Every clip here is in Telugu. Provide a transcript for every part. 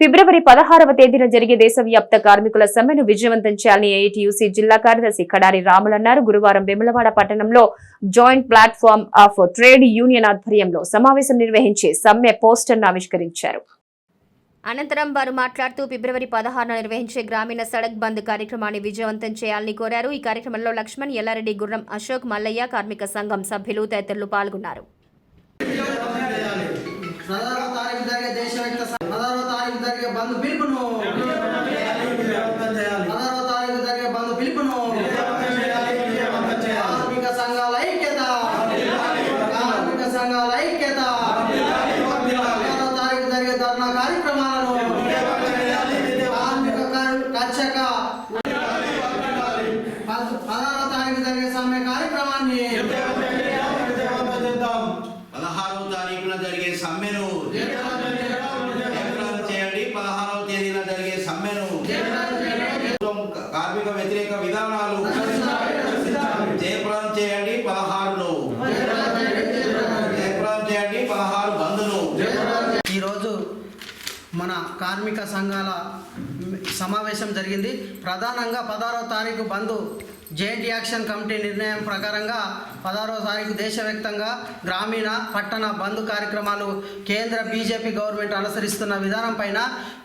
ఫిబ్రవరి పదహారవ తేదీన జరిగే దేశవ్యాప్త కార్మికుల సమ్మెను విజయవంతం చేయాలని ఏఐటీయూసీ జిల్లా కార్యదర్శి కడారి రాములు అన్నారు. గురువారం వెములవాడ పట్టణంలో joint platform of trade union ఆధ్వర్యంలో సమావేశం నిర్వహించి సమ్మె పోస్టర్ను ఆవిష్కరించారు. అనంతరం వారు మాట్లాడుతూ ఫిబ్రవరి పదహారున నిర్వహించే గ్రామీణ సడక్ బంద్ కార్యక్రమాన్ని విజయవంతం చేయాలని కోరారు. ఈ కార్యక్రమంలో లక్ష్మణ్ ఎల్లారెడ్డి గుర్రం అశోక్ మల్లయ్య కార్మిక సంఘం సభ్యులు తదితరులు పాల్గొన్నారు. పదహారవ తారీఖు జరిగే దేశవ్యాప్త స- పదహారవ తారీఖు జరిగే బంధు పిలుపును పదహారవ తారీఖు జరిగే బంధు పిలుపును కార్మిక సంఘాల ఐక్యత కార్మిక సంఘాల ఐక్యత పదహారవ తారీఖు జరిగే ధర్నా కార్యక్రమాలను కార్మిక కర్- కర్షక పద- పదహారవ తారీఖు జరిగే సమ్మె కార్యక్రమాన్ని పదహారవ తారీఖున జరిగే సమ్మెను జయప్రదం చేయండి పదహారవ తేదీన జరిగే సమ్మెను ప్రభుత్వం కార్మిక వ్యతిరేక విధానాలు జయప్రదం చేయండి పదహారును జయప్రదం చేయండి పదహారు బంధును ఈరోజు మన కార్మిక సంఘాల సమావేశం జరిగింది. ప్రధానంగా పదహారవ తారీఖు బంద్ జాయింట్ యాక్షన్ కమిటీ నిర్ణయం ప్రకారంగా పదహారవ తారీఖు దేశవ్యాప్తంగా గ్రామీణ పట్టణ బంద్ కార్యక్రమాలు కేంద్ర బీజేపీ గవర్నమెంట్ అనుసరిస్తున్న విధానం పైన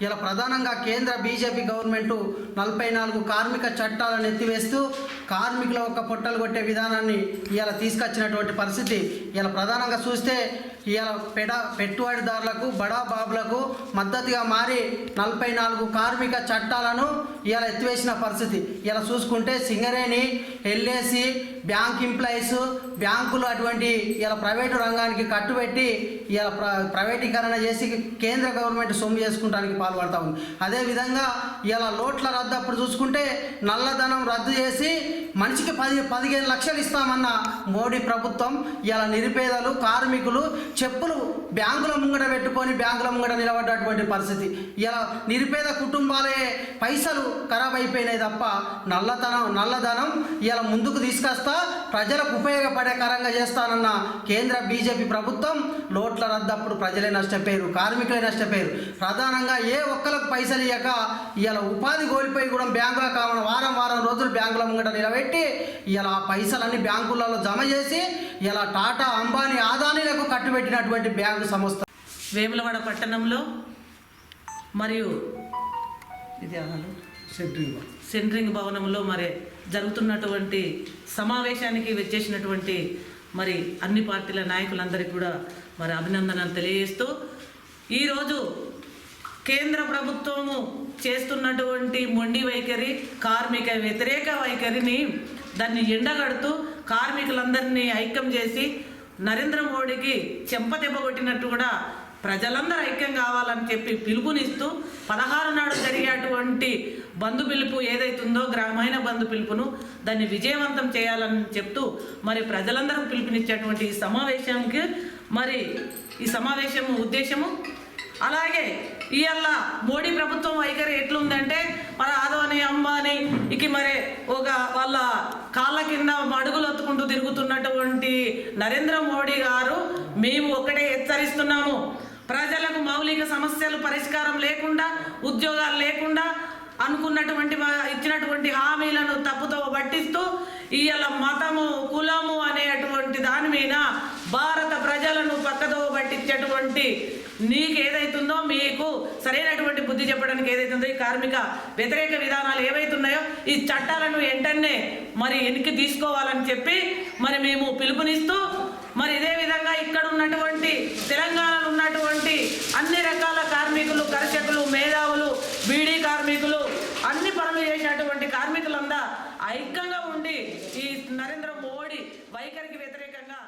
ఇలా ప్రధానంగా కేంద్ర బీజేపీ గవర్నమెంట్ నలభై నాలుగు కార్మిక చట్టాలను ఎత్తివేస్తూ కార్మికుల ఒక పొట్టలు కొట్టే విధానాన్ని ఇలా తీసుకొచ్చినటువంటి పరిస్థితి ఇలా ప్రధానంగా చూస్తే ఇవాళ పెడ పెట్టుబడిదారులకు బడా బాబులకు మద్దతుగా మారి నలభై నాలుగు కార్మిక చట్టాలను ఇవాళ ఎత్తివేసిన పరిస్థితి. ఇలా చూసుకుంటే సింగరేణి ఎల్ఏసి బ్యాంక్ ఎంప్లాయీస్ బ్యాంకులు అటువంటి ఇలా ప్రైవేటు రంగానికి కట్టుబెట్టి ఇలా ప్ర ప్రైవేటీకరణ చేసి కేంద్ర గవర్నమెంట్ సొమ్ము చేసుకుంటానికి పాల్పడతా ఉంది. అదేవిధంగా ఇలా లోట్ల రద్దు అప్పుడు చూసుకుంటే నల్లధనం రద్దు చేసి మనిషికి పది పదిహేను లక్షలు ఇస్తామన్న మోడీ ప్రభుత్వం ఇలా నిరుపేదలు కార్మికులు చెప్పులు బ్యాంకుల ముంగట పెట్టుకొని బ్యాంకుల ముంగట నిలబడ్డటువంటి పరిస్థితి. ఇలా నిరుపేద కుటుంబాలే పైసలు ఖరాబ్ అయిపోయినాయి తప్ప నల్లధనం నల్లధనం ఇలా ముందుకు తీసుకొస్తా ప్రజలకు ఉపయోగపడే కరంగా చేస్తానన్న కేంద్ర బీజేపీ ప్రభుత్వం లోట్ల రద్దప్పుడు ప్రజలే నష్టపోయారు కార్మికులే నష్టపోయారు. ప్రధానంగా ఏ ఒక్కలకు పైసలు ఇవ్వక ఇలా ఉపాధి కోల్పోయి కూడా బ్యాంకుల కావాలని వారం వారం రోజులు బ్యాంకుల ముంగట నిలబెట్టి ఇలా ఆ పైసలన్నీ బ్యాంకులలో జమ చేసి ఇలా టాటా అంబానీ ఆదానీలకు కట్టుబెట్టినటువంటి బ్యాంకు సంస్థ. వేములవాడ పట్టణంలో మరియు ఇది అనాలి సెంట్రింగ్ సెంట్రింగ్ భవనంలో మరి జరుగుతున్నటువంటి సమావేశానికి వచ్చేసినటువంటి మరి అన్ని పార్టీల నాయకులందరికీ కూడా మరి అభినందనలు తెలియజేస్తూ ఈరోజు కేంద్ర ప్రభుత్వము చేస్తున్నటువంటి మొండి వైఖరి కార్మిక వ్యతిరేక వైఖరిని దాన్ని ఎండగడుతూ కార్మికులందరినీ ఐక్యం చేసి నరేంద్ర మోడీకి చెంపదెబ్బ కొట్టినట్టు కూడా ప్రజలందరూ ఐక్యం కావాలని చెప్పి పిలుపునిస్తూ పదహారు నాడు జరిగేటువంటి బంధు పిలుపు ఏదైతుందో గ్రామీణ బంధు పిలుపును దాన్ని విజయవంతం చేయాలని చెప్తూ మరి ప్రజలందరూ పిలుపునిచ్చేటువంటి ఈ సమావేశానికి మరి ఈ సమావేశము ఉద్దేశము అలాగే ఇవాళ మోడీ ప్రభుత్వం వైఖరి ఎట్లుందంటే మన ఆదవని అంబాని ఇక మరి ఒక వాళ్ళ కాళ్ళ కింద మడుగులు ఒత్తుకుంటూ తిరుగుతున్నటువంటి నరేంద్ర మోడీ గారు మేము ఒకటే హెచ్చరిస్తున్నాము. ప్రజలకు మౌలిక సమస్యలు పరిష్కారం లేకుండా ఉద్యోగాలు లేకుండా అనుకున్నటువంటి ఇచ్చినటువంటి హామీలను తప్పుతో పట్టిస్తూ ఇవాళ మతము పట్టించేటువంటి నీకు ఏదైతుందో మీకు సరైనటువంటి బుద్ధి చెప్పడానికి ఏదైతుందో ఈ కార్మిక వ్యతిరేక విధానాలు ఏవైతున్నాయో ఈ చట్టాలను వెంటనే మరి వెనక్కి తీసుకోవాలని చెప్పి మరి మేము పిలుపునిస్తూ మరి ఇదే విధంగా ఇక్కడ ఉన్నటువంటి తెలంగాణలో ఉన్నటువంటి అన్ని రకాల కార్మికులు కర్షకులు మేధావులు బీడీ కార్మికులు అన్ని పనులు చేసినటువంటి కార్మికులందా ఐక్యంగా ఉండి ఈ నరేంద్ర మోడీ వైఖరికి వ్యతిరేకంగా